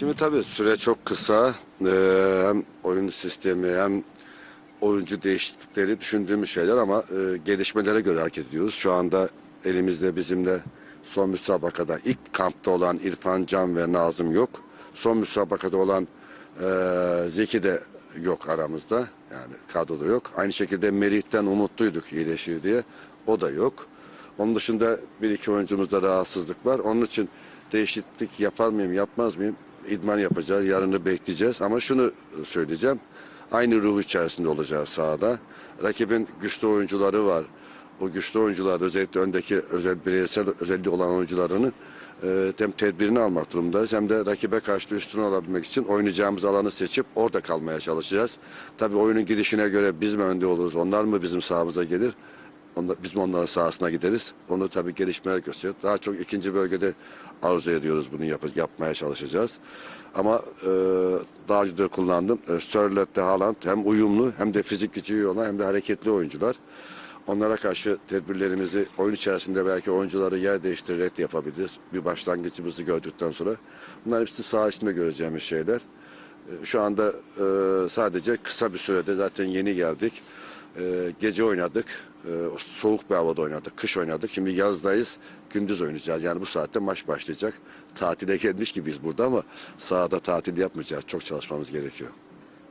Şimdi tabii süre çok kısa. Ee, hem oyun sistemi hem oyuncu değişiklikleri düşündüğümüz şeyler ama e, gelişmelere göre hareket ediyoruz. Şu anda elimizde bizimle son müsabakada ilk kampta olan İrfan Can ve Nazım yok. Son müsabakada olan e, Zeki de yok aramızda. Yani kadroda yok. Aynı şekilde Merih'ten umutluyduk iyileşir diye. O da yok. Onun dışında bir iki oyuncumuzda rahatsızlık var. Onun için değişiklik yapar mıyım yapmaz mıyım? İdman yapacağız. Yarını bekleyeceğiz. Ama şunu söyleyeceğim. Aynı ruh içerisinde olacağız sahada. Rakibin güçlü oyuncuları var. O güçlü oyuncular özellikle öndeki özel bireysel özelliği olan oyuncularının e, hem tedbirini almak durumundayız hem de rakibe karşı üstün olabilmek için oynayacağımız alanı seçip orada kalmaya çalışacağız. Tabii oyunun gidişine göre biz mi önde oluruz, onlar mı bizim sahamıza gelir? Onda, biz onların sahasına gideriz? Onu tabii gelişmeler gösterecek. Daha çok ikinci bölgede arzu ediyoruz bunu yap- yapmaya çalışacağız. Ama e, daha önce de kullandım. E, Sörlet'te Haaland hem uyumlu hem de fizik gücü olan hem de hareketli oyuncular. Onlara karşı tedbirlerimizi oyun içerisinde belki oyuncuları yer değiştirerek de yapabiliriz. Bir başlangıcımızı gördükten sonra. Bunlar hepsi saha içinde göreceğimiz şeyler. E, Şu anda e, sadece kısa bir sürede zaten yeni geldik. E, gece oynadık. E, soğuk bir havada oynadık. Kış oynadık. Şimdi yazdayız. Gündüz oynayacağız. Yani bu saatte maç başlayacak. Tatile gelmiş gibiyiz burada ama sahada tatil yapmayacağız. Çok çalışmamız gerekiyor.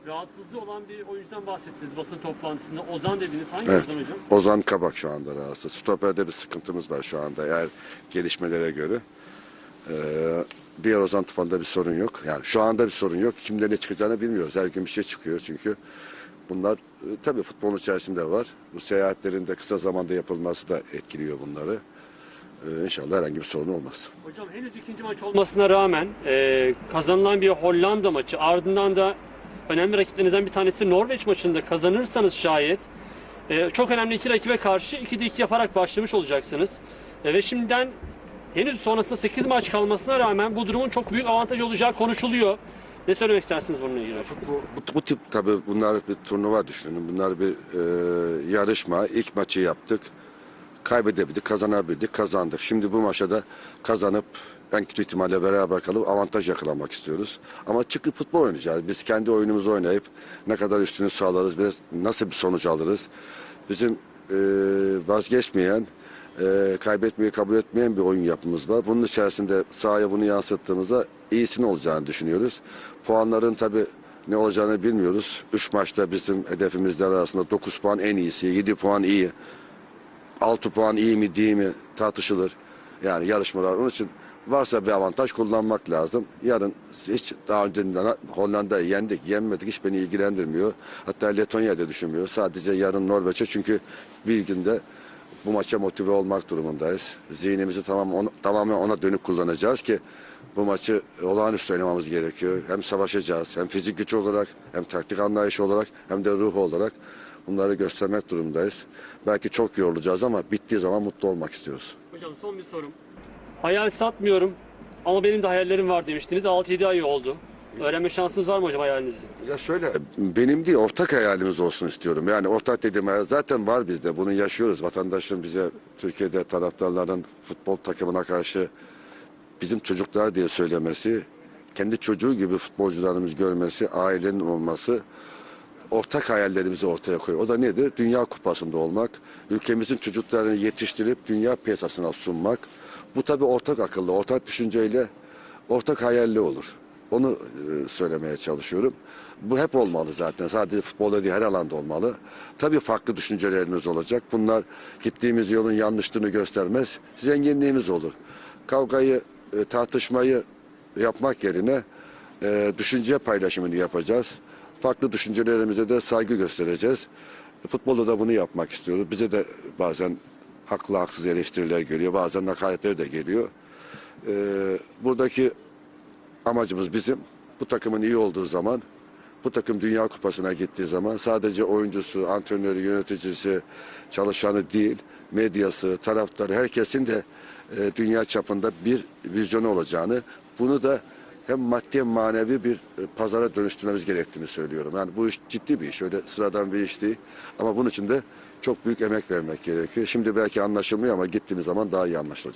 Rahatsızlığı olan bir oyuncudan bahsettiniz basın toplantısında. Ozan dediniz. Hangi Evet. Ozan hocam? Ozan Kabak şu anda rahatsız. Stoperde bir sıkıntımız var şu anda eğer gelişmelere göre. Ee, diğer Ozan Tufan'da bir sorun yok. Yani şu anda bir sorun yok. Kimde ne çıkacağını bilmiyoruz. Her gün bir şey çıkıyor çünkü. Bunlar e, tabii futbolun içerisinde var. Bu seyahatlerin de kısa zamanda yapılması da etkiliyor bunları. Ee, inşallah herhangi bir sorun olmaz. Hocam henüz ikinci maç olmasına rağmen e, kazanılan bir Hollanda maçı ardından da önemli rakiplerinizden bir tanesi Norveç maçında kazanırsanız şayet e, çok önemli iki rakibe karşı 2'de 2 yaparak başlamış olacaksınız. E, ve şimdiden henüz sonrasında 8 maç kalmasına rağmen bu durumun çok büyük avantaj olacağı konuşuluyor. Ne söylemek istersiniz bununla ilgili? Bu, bu, bu tip tabii bunlar bir turnuva düşünün. Bunlar bir e, yarışma. İlk maçı yaptık. Kaybedebildik, kazanabildik, kazandık. Şimdi bu maçta da kazanıp en kötü ihtimalle beraber kalıp avantaj yakalamak istiyoruz. Ama çıkıp futbol oynayacağız. Biz kendi oyunumuzu oynayıp ne kadar üstünü sağlarız ve nasıl bir sonuç alırız. Bizim e, vazgeçmeyen, e, kaybetmeyi kabul etmeyen bir oyun yapımız var. Bunun içerisinde sahaya bunu yansıttığımızda iyisini olacağını düşünüyoruz. Puanların tabii ne olacağını bilmiyoruz. Üç maçta bizim hedefimizler arasında 9 puan en iyisi, 7 puan iyi. 6 puan iyi mi değil mi tartışılır. Yani yarışmalar onun için varsa bir avantaj kullanmak lazım. Yarın hiç daha önceden Hollanda'yı yendik, yenmedik hiç beni ilgilendirmiyor. Hatta Letonya'da düşünmüyor. Sadece yarın Norveç'e çünkü bir günde bu maça motive olmak durumundayız. Zihnimizi tamam ona, tamamen ona dönük kullanacağız ki bu maçı olağanüstü oynamamız gerekiyor. Hem savaşacağız hem fizik güç olarak hem taktik anlayışı olarak hem de ruh olarak bunları göstermek durumundayız. Belki çok yorulacağız ama bittiği zaman mutlu olmak istiyoruz. Hocam son bir sorum. Hayal satmıyorum ama benim de hayallerim var demiştiniz. 6-7 ay oldu. Öğrenme şansınız var mı hocam hayalinizde? Ya şöyle benim değil ortak hayalimiz olsun istiyorum. Yani ortak dediğim hayal zaten var bizde. Bunu yaşıyoruz. Vatandaşın bize Türkiye'de taraftarların futbol takımına karşı bizim çocuklar diye söylemesi, kendi çocuğu gibi futbolcularımız görmesi, ailenin olması ortak hayallerimizi ortaya koyuyor. O da nedir? Dünya kupasında olmak, ülkemizin çocuklarını yetiştirip dünya piyasasına sunmak. Bu tabii ortak akıllı, ortak düşünceyle, ortak hayalle olur. Onu e, söylemeye çalışıyorum. Bu hep olmalı zaten. Sadece futbolda değil her alanda olmalı. Tabii farklı düşüncelerimiz olacak. Bunlar gittiğimiz yolun yanlışlığını göstermez. Zenginliğimiz olur. Kavgayı, e, tartışmayı yapmak yerine e, düşünce paylaşımını yapacağız. Farklı düşüncelerimize de saygı göstereceğiz. Futbolda da bunu yapmak istiyoruz. Bize de bazen haklı haksız eleştiriler geliyor. Bazen hakaretler de geliyor. Buradaki amacımız bizim bu takımın iyi olduğu zaman bu takım Dünya Kupası'na gittiği zaman sadece oyuncusu, antrenörü, yöneticisi, çalışanı değil, medyası, taraftarı herkesin de e, dünya çapında bir vizyonu olacağını, bunu da hem maddi hem manevi bir e, pazara dönüştürmemiz gerektiğini söylüyorum. Yani bu iş ciddi bir iş, öyle sıradan bir iş değil. Ama bunun için de çok büyük emek vermek gerekiyor. Şimdi belki anlaşılmıyor ama gittiğimiz zaman daha iyi anlaşılacak.